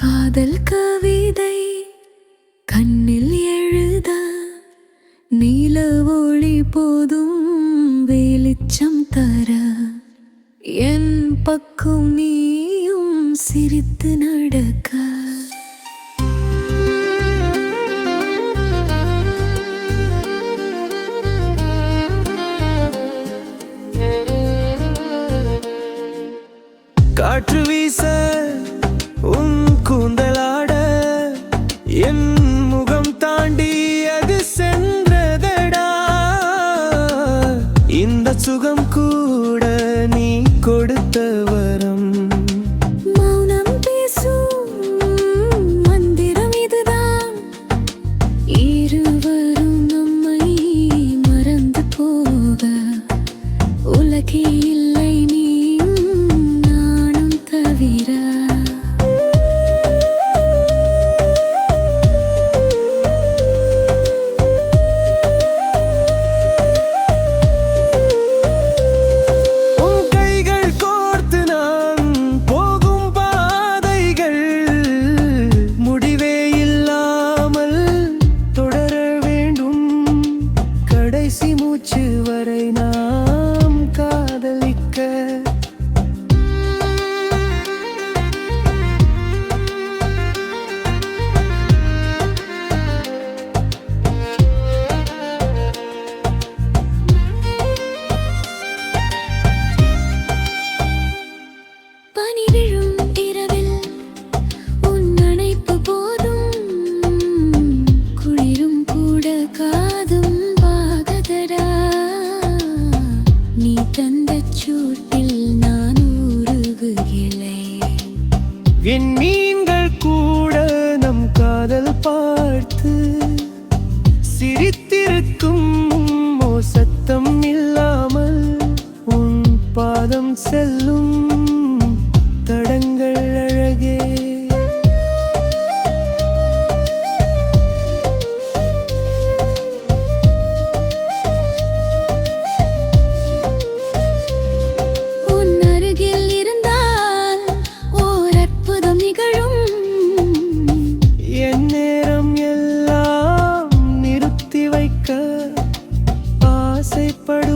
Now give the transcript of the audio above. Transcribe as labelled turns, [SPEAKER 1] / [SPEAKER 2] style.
[SPEAKER 1] காதல் கவிதை கண்ணில் எழுத நீல ஒளி போதும் வெளிச்சம் தர. என் பக்கம் நீயும் சிரித்து நடக்க.
[SPEAKER 2] காற்று வீச சுகம் கூட நீ கொடுத்த வரம்
[SPEAKER 1] மௌனம் பேசும் மந்திரம் இதுதான். இருவரும் நம்மை மறந்து போக உலகே இல்லை நீ நானும் தவிர
[SPEAKER 2] கூட்டில் நான் உருகுகிறேன். விண்மீன்கள் கூட நம் காதல் பார்த்து சிரித்திருக்கும்
[SPEAKER 1] மோ சத்தம் இல்லாமல் உன் பாதம்
[SPEAKER 2] செல்ல ஆசைப்பட